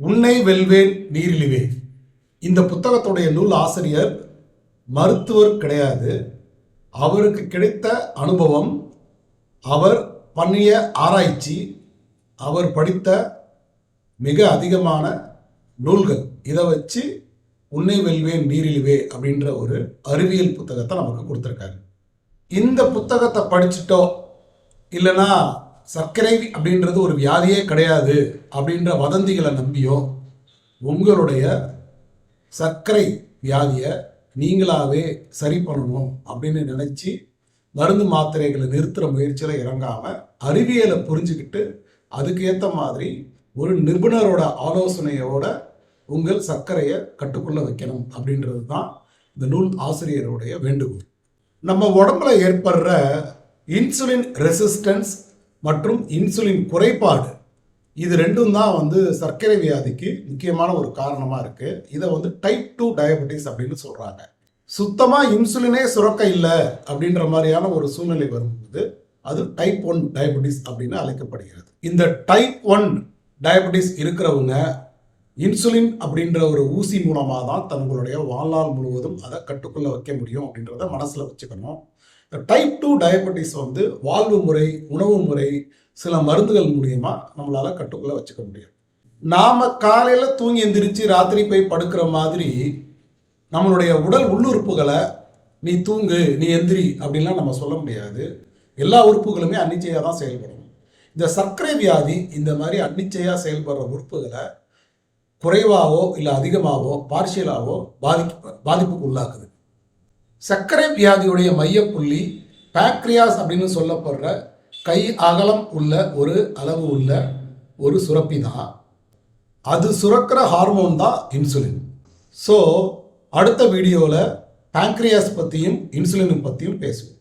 உன்னை வெல்வேன் நீரிழிவே இந்த புத்தகத்துடைய நூல் ஆசிரியர் மருத்துவர் கிடையாது. அவருக்கு கிடைத்த அனுபவம் அவர் பண்ணிய ஆராய்ச்சி அவர் படித்த மிக அதிகமான நூல்கள். இதை வச்சு உன்னை வெல்வேன் நீரிழிவே அப்படின்ற ஒரு அறிவியல் புத்தகத்தை நமக்கு கொடுத்துருக்காரு. இந்த புத்தகத்தை படிச்சுட்டோ இல்லைன்னா சர்க்கரை அப்படின்றது ஒரு வியாதியே கிடையாது அப்படின்ற வதந்திகளை நம்பியோ உங்களுடைய சர்க்கரை வியாதியை நீங்களாகவே சரி பண்ணணும் அப்படின்னு நினச்சி மருந்து மாத்திரைகளை நிறுத்துகிற முயற்சியில் இறங்காமல் அறிவியலை புரிஞ்சுக்கிட்டு அதுக்கு ஏற்ற மாதிரி ஒரு நிபுணரோட ஆலோசனையோட உங்கள் சர்க்கரையை கட்டுக்குள்ள வைக்கணும் அப்படின்றது தான் இந்த நூல் ஆசிரியருடைய வேண்டுகோள். நம்ம உடம்புல ஏற்படுற இன்சுலின் ரெசிஸ்டன்ஸ் மற்றும் இன்சுலின் குறைபாடு. இது ரெண்டும் தான் வந்து சர்க்கரை வியாதிக்கு முக்கியமான ஒரு காரணமாக இருக்குது இதை வந்து டைப் டூ டயபெட்டிஸ் அப்படின்னு சொல்கிறாங்க சுத்தமாக இன்சுலினே சுரக்க இல்லை அப்படின்ற மாதிரியான ஒரு சூழ்நிலை வரும்போது அது டைப் ஒன் டயபெட்டிஸ் அப்படின்னு அழைக்கப்படுகிறது. இந்த டைப் ஒன் டயபெட்டிஸ் இருக்கிறவங்க இன்சுலின் அப்படின்ற ஒரு ஊசி மூலமாக தான் தங்களுடைய வாழ்நாள் முழுவதும் அதை கட்டுக்குள்ளே வைக்க முடியும் அப்படின்றத மனசில் வச்சுக்கணும். இந்த டைப் டூ டயபெட்டிஸ் வந்து வாழ்வு முறை உணவு முறை சில மருந்துகள் மூலியமா நம்மளால கட்டுக்குள்ளே வச்சுக்க முடியும். நாம காலையில் தூங்கி எந்திரிச்சு ராத்திரி போய் படுக்கிற மாதிரி நம்மளுடைய உடல் உள்ளுறுப்புகளை நீ தூங்கு நீ எந்திரி அப்படின்லாம் நம்ம சொல்ல முடியாது. எல்லா உறுப்புகளுமே அன்னிச்சையாக தான் செயல்படும். இந்த சர்க்கரை வியாதி இந்த மாதிரி அன்னிச்சையாக செயல்படுற உறுப்புகளை குறைவாகவோ இல்லை அதிகமாகவோ பார்ஷியலாகவோ பாதிப்பு பாதிப்புக்கு உள்ளாக்குது. சர்க்கரை வியாதியுடைய மையப்புள்ளி பேக்ரியாஸ் அப்படின்னு சொல்லப்படுற கை அகலம் உள்ள ஒரு அளவு உள்ள ஒரு சுரப்பி தான். அது சுரக்கிற ஹார்மோன் தான் இன்சுலின் ஸோ அடுத்த வீடியோவில் பேங்க்ரியாஸ் பற்றியும் இன்சுலின் பற்றியும் பேசுவோம்.